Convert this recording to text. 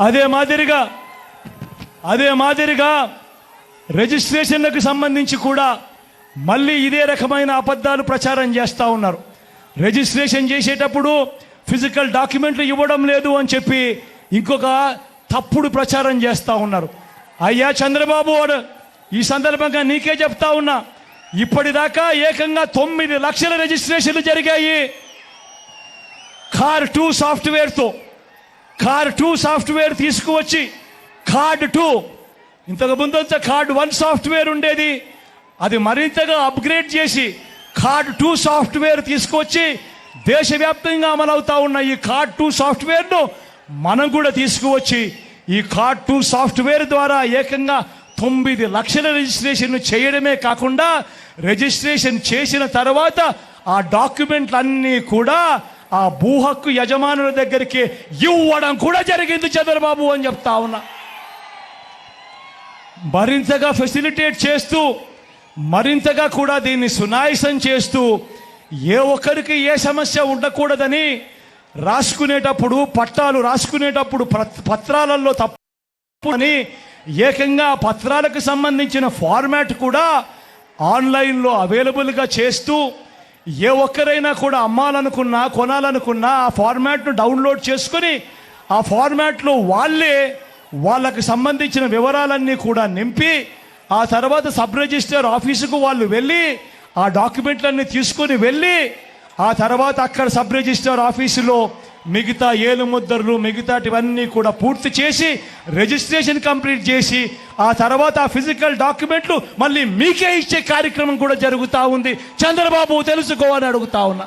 అదే మాదిరిగా అదే మాదిరిగా రిజిస్ట్రేషన్లకు సంబంధించి కూడా మళ్ళీ ఇదే రకమైన అబద్ధాలు ప్రచారం చేస్తూ ఉన్నారు. రిజిస్ట్రేషన్ చేసేటప్పుడు ఫిజికల్ డాక్యుమెంట్లు ఇవ్వడం లేదు అని చెప్పి ఇంకొక తప్పుడు ప్రచారం చేస్తూ ఉన్నారు. అయ్యా చంద్రబాబు వాడు ఈ సందర్భంగా నీకే చెప్తా ఉన్నా ఇప్పటిదాకా ఏకంగా తొమ్మిది లక్షల రిజిస్ట్రేషన్లు జరిగాయి. కార్ టూ సాఫ్ట్వేర్తో కార్ టూ సాఫ్ట్వేర్ తీసుకువచ్చి కార్డ్ టూ. ఇంతకు ముందంతా కార్డ్ వన్ సాఫ్ట్వేర్ ఉండేది. అది మరింతగా అప్గ్రేడ్ చేసి కార్డ్ టూ సాఫ్ట్వేర్ తీసుకొచ్చి దేశవ్యాప్తంగా అమలవుతా ఉన్న ఈ కార్డ్ టూ సాఫ్ట్వేర్ను మనం కూడా తీసుకువచ్చి ఈ కార్డ్ టూ సాఫ్ట్వేర్ ద్వారా ఏకంగా తొమ్మిది లక్షల రిజిస్ట్రేషన్ చేయడమే కాకుండా రిజిస్ట్రేషన్ చేసిన తర్వాత ఆ డాక్యుమెంట్లన్నీ కూడా ఆ భూ హక్కు యజమానుల దగ్గరికి ఇవ్వడం కూడా జరిగింది చంద్రబాబు అని చెప్తా ఉన్నా. మరింతగా ఫెసిలిటేట్ చేస్తూ మరింతగా కూడా దీన్ని సునాయసం చేస్తూ ఏ ఒక్కరికి ఏ సమస్య ఉండకూడదని రాసుకునేటప్పుడు పట్టాలు రాసుకునేటప్పుడు పత్రాలలో తప్పు అని ఏకంగా ఆ పత్రాలకు సంబంధించిన ఫార్మాట్ కూడా ఆన్లైన్లో అవైలబుల్గా చేస్తూ ఏ ఒక్కరైనా కూడా అమ్మాలనుకున్నా కొనాలనుకున్నా ఆ ఫార్మాట్ను డౌన్లోడ్ చేసుకొని ఆ ఫార్మాట్లో వాళ్ళే వాళ్ళకి సంబంధించిన వివరాలన్నీ కూడా నింపి ఆ తర్వాత సబ్ రిజిస్టర్ ఆఫీసుకు వాళ్ళు వెళ్ళి ఆ డాక్యుమెంట్లన్నీ తీసుకొని వెళ్ళి ఆ తర్వాత అక్కడ సబ్ రిజిస్టర్ ఆఫీసులో మిగతా ఏలు ముద్దర్లు మిగతాటివన్నీ కూడా పూర్తి చేసి రిజిస్ట్రేషన్ కంప్లీట్ చేసి ఆ తర్వాత ఆ ఫిజికల్ డాక్యుమెంట్లు మళ్ళీ మీకే ఇచ్చే కార్యక్రమం కూడా జరుగుతూ ఉంది. చంద్రబాబు తెలుసుకోవాలని అడుగుతా ఉన్నా.